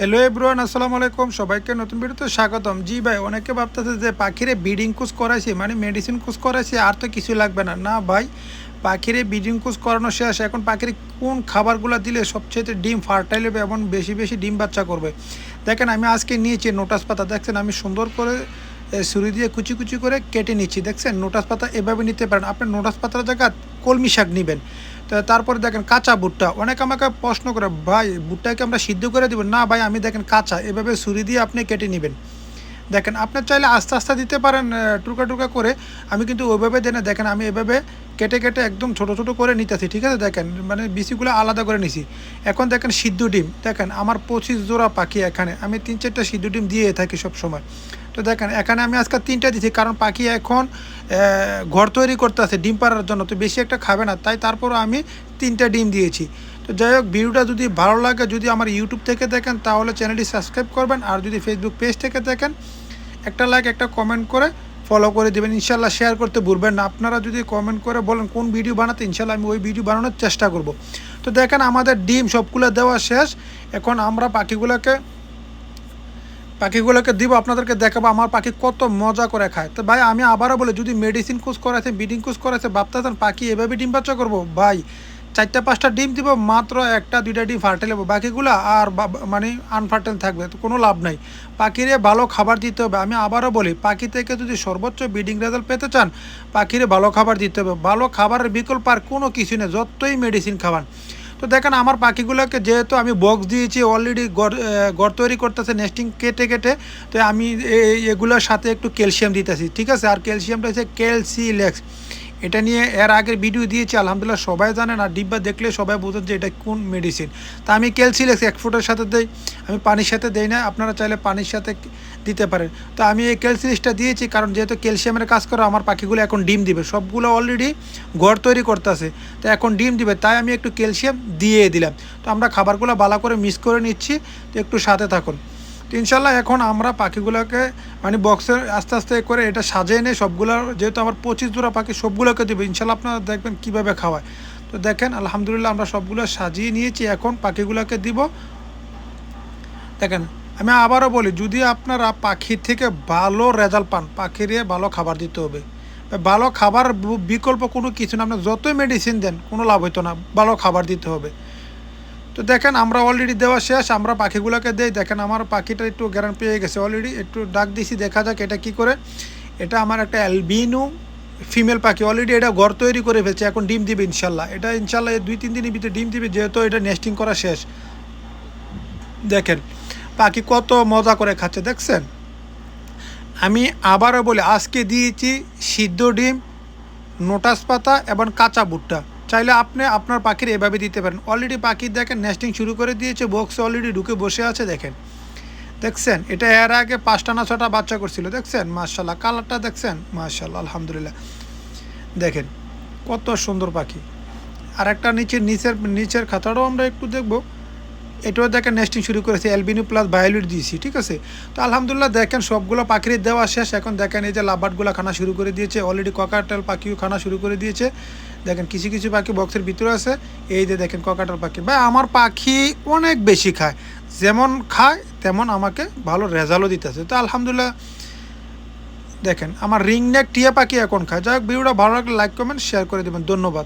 Hello এব্রুয়ান আসসালামু আলাইকুম। সবাইকে নতুন ভিডিওতে স্বাগতম। জি ভাই, অনেকে ভাবতেছে যে পাখিরে ব্রিডিং কোর্স করাইছি মানে মেডিসিন কোর্স করাইছি, আর তো কিছু লাগবে না। না ভাই, পাখিরে ব্রিডিং কোর্স করানো শেষ। এখন পাখির কোন খাবারগুলো দিলে সবচেয়ে ডিম ফার্টাইল হবে এবং বেশি বেশি ডিম বাচ্চা করবে? দেখেন, আমি আজকে নিয়েছি নোটাস পাতা। দেখছেন, আমি সুন্দর করে ছুরি দিয়ে কুচি কুচি করে কেটে নিচ্ছি। দেখছেন নোটাস পাতা এভাবে নিতে পারেন। আপনি নোটাস পাতার জায়গা কলমি শাক নেবেন। তারপরে দেখেন কাঁচা ভুট্টা। অনেক আমাকে প্রশ্ন করে, ভাই, ভুট্টাকে আমরা সিদ্ধ করে দেবো? না ভাই, আমি দেখেন কাঁচা, এভাবে ছুরি দিয়ে আপনি কেটে নেবেন। দেখেন আপনার চাইলে আস্তে আস্তে দিতে পারেন টুকা টুকা করে। আমি কিন্তু ওইভাবে দেন দেখেন, আমি এভাবে কেটে কেটে একদম ছোট ছোট করে নিতেছি, ঠিক আছে? দেখেন মানে বিচিগুলো আলাদা করে নিছি। এখন দেখেন সিদ্ধ ডিম। দেখেন, আমার পঁচিশ জোড়া পাখি এখানে। আমি তিন চারটা সিদ্ধ ডিম দিয়ে থাকি সব সময় তো দেখেন, এখানে আমি আজকে তিনটা দিচ্ছি কারণ পাখি এখন ঘর তৈরি করতে আছে, ডিম পাড়ার জন্য। তো বেশি একটা খাবে না, তাই তারপরও আমি তিনটা ডিম দিয়েছি। তো যাই হোক, ভিডিওটা যদি ভালো লাগে, যদি আমার ইউটিউব থেকে দেখেন, তাহলে চ্যানেলটি সাবস্ক্রাইব করবেন, আর যদি ফেসবুক পেজ থেকে দেখেন, একটা লাইক একটা কমেন্ট করে ফলো করে দেবেন। ইনশাল্লাহ শেয়ার করতে ভুলবেন না। আপনারা যদি কমেন্ট করে বলেন, কোন ভিডিও বানাতে ইনশাল্লাহ আমি ওই ভিডিও বানানোর চেষ্টা করব। তো দেখেন, আমাদের ডিম সবগুলো দেওয়া শেষ। এখন আমরা পাখিগুলোকে পাখিগুলোকে দিব, আপনাদেরকে দেখাবো, আমার পাখি কত মজা করে খায়। তো ভাই, আমি আবারও বলি, যদি মেডিসিন কোর্স করাছে ব্রিডিং কোর্স করাছে, ভাবতেছেন পাখি এভাবে ডিম বাচ্চা করব, ভাই, চারটা, পাঁচটা ডিম দিব, মাত্র একটা, দুইটা ডিম ফার্টেল হবে। বাকিগুলো আর মানে আনফার্টেল থাকবে, তো কোনো লাভ নাই। পাখিরে ভালো খাবার দিতে হবে, আমি আবারও বলি, পাখি থেকে যদি সর্বোচ্চ ব্রিডিং রেজাল্ট পেতে চান, পাখিরে ভালো খাবার দিতে হবে। ভালো খাবারের বিকল্প আর কোনো কিছু নেই, যতই মেডিসিন খাওয়ান। তো দেখেন আমার পাখিগুলোকে যেহেতু আমি বক্স দিয়েছি অলরেডি গড় তৈরি করতেছে নেস্টিং কেটে কেটে, তো আমি এগুলোর সাথে একটু ক্যালসিয়াম দিতেছি, ঠিক আছে? আর ক্যালসিয়ামটা হচ্ছে ক্যালসিলেক্স এটা নিয়ে এর আগের ভিডিও দিয়েছি, আলহামদুলিল্লাহ সবাই জানেন আর ডিব্বা দেখলে সবাই বোঝেন যে এটা কোন মেডিসিন তা আমি ক্যালসিলেক্স এক ফুটের সাথে দেই, আমি পানির সাথে দেই না, আপনারা চাইলে পানির সাথে দিতে পারেন। তো আমি এই ক্যালসিলিক্সটা দিয়েছি, কারণ যেহেতু ক্যালসিয়ামের কাজ করে, আমার পাখিগুলো এখন ডিম দিবে। সবগুলো অলরেডি ঘর তৈরি করতেছে, তো এখন ডিম দিবে, তাই আমি একটু ক্যালসিয়াম দিয়ে দিলাম। তো আমরা খাবারগুলো ভালো করে মিক্স করে নিচ্ছি, তো একটু সাথে থাকুন। ইনশাল্লাহ এখন আমরা পাখিগুলোকে মানে বক্সের আস্তে আস্তে করে এটা সাজিয়ে নিয়ে সবগুলো, যেহেতু আমার পঁচিশ জোড়া পাখি সবগুলোকে দেবো, ইনশাল্লাহ আপনারা দেখবেন কীভাবে খাওয়ায়। তো দেখেন, আলহামদুলিল্লাহ আমরা সবগুলো সাজিয়ে নিয়েছি, এখন পাখিগুলোকে দিব। দেখেন, আমি আবারও বলি, যদি আপনারা পাখি থেকে ভালো রেজাল্ট পান, পাখিরে ভালো খাবার দিতে হবে। ভালো খাবার বিকল্প কোনো কিছু না আপনার যতই মেডিসিন দেন, কোনো লাভ হইতো না, ভালো খাবার দিতে হবে। তো দেখেন, আমরা অলরেডি দেওয়া শেষ, আমরা পাখিগুলোকে দেই। দেখেন, আমার পাখিটা একটু গ্যারান পেয়ে গেছে অলরেডি একটু ডাক দিছি, দেখা যাক এটা কি করে। এটা আমার একটা অ্যালবিনু ফিমেল পাখি। অলরেডি এটা ঘর তৈরি করে ফেলছে, এখন ডিম দিবে ইনশাল্লাহ। এটা ইনশাল্লাহ দুই তিন দিনের ভিতরে ডিম দিবে, যেহেতু এটা নেস্টিং করা শেষ। দেখেন, পাখি কত মজা করে খাচ্ছে, দেখছেন? আমি আবারও বলি, আজকে দিয়েছি সিদ্ধ ডিম, নোটাস পাতা এবং কাঁচা ভুট্টা। চাইলে আপনি আপনার পাখির এভাবে দিতে পারেন। অলরেডি পাখি দেখেন নেস্টিং শুরু করে দিয়েছে বক্সে অলরেডি ঢুকে বসে আছে, দেখেন। দেখছেন? এটা এর আগে পাঁচটা না ছটা বাচ্চা করছিল, দেখছেন? মার্শাল্লাহ কালারটা দেখছেন? মার্শাল্লাহ আলহামদুলিল্লাহ। দেখেন, কত সুন্দর পাখি। আর একটা নিচের নিচের নিচের খাতাটাও আমরা একটু দেখব। এটাও দেখেন নেস্টিং শুরু করেছে অ্যালবিনো প্লাস বায়োলিট দিয়েছি, ঠিক আছে? তো আলহামদুলিল্লাহ দেখেন সবগুলো পাখির দেওয়া শেষ, এখন দেখেন এই যে লাভারগুলো খানা শুরু করে দিয়েছে অলরেডি ককাটাল পাখিও খানা শুরু করে দিয়েছে। দেখেন কিছু কিছু পাখি বক্সের ভিতরে আছে, এই যে দেখেন ককাটাল পাখি। ভাই, আমার পাখি অনেক বেশি খায়, যেমন খায় তেমন আমাকে ভালো রেজাল্টও দিতেছে। তো আলহামদুলিল্লাহ, দেখেন, আমার রিং নেক টিয়া পাখি এখন খায়। যাই হোক, ভিডিওটা ভালো লাগলে লাইক কমেন্ট শেয়ার করে দেবেন। ধন্যবাদ।